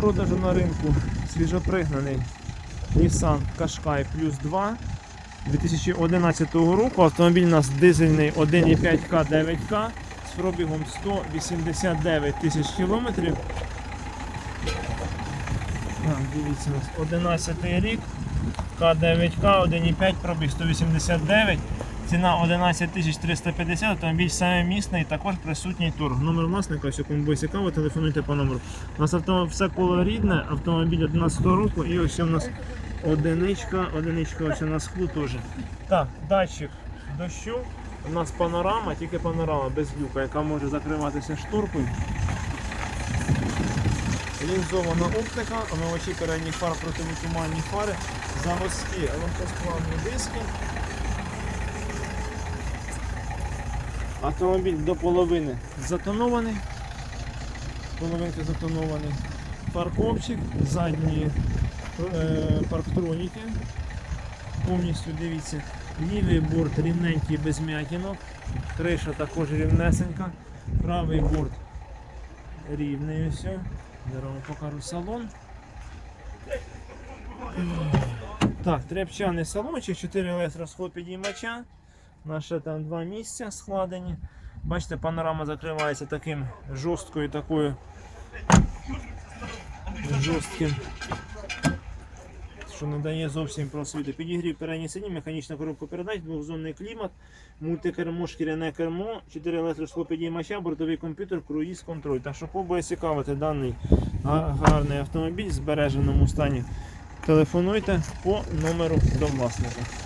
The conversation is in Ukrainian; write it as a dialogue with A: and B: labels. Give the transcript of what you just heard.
A: продажу на ринку свіжопригнаний Nissan Qashqai Plus 2 2011 року. Автомобіль у нас дизельний 1,5К 9К з пробігом 189 тисяч кілометрів. Дивіться, у нас 11 рік, К9К, 1,5 пробіг 189. Ціна 11 350, автомобіль саме місний, також присутній торг. Номер власника, ось кому буде цікаво, телефонуйте по номеру. У нас автомобіль все коло автомобіль 11 року і ось у нас одиничка, одиничка ось у нас склу теж. Так, датчик дощу. У нас панорама, тільки панорама без люка, яка може закриватися шторкою. Лінзована оптика, омивачі передніх фар, противотуманні фари, заводські легкосплавні диски. Автомобіль до половини затонований. Половинка затонований. Парковчик, задні е, парктроніки. Повністю дивіться. Лівий борт рівненький без м'ятінок. Криша також рівнесенька. Правий борт рівний ось. Зараз покажу салон. Так, тряпчаний салончик, 4 електросход підіймача. Наше там два місця складені. Бачите, панорама закривається таким жорсткою такою жорстким, що не дає зовсім просвіту. Підігрів передній сидінь, механічна коробка передач, двохзонний клімат, мультикермо, шкіряне кермо, 4 електросхлопідіймача, бортовий комп'ютер, круїз контроль. Так що кого цікавити даний гарний автомобіль в збереженому стані. Телефонуйте по номеру до власника.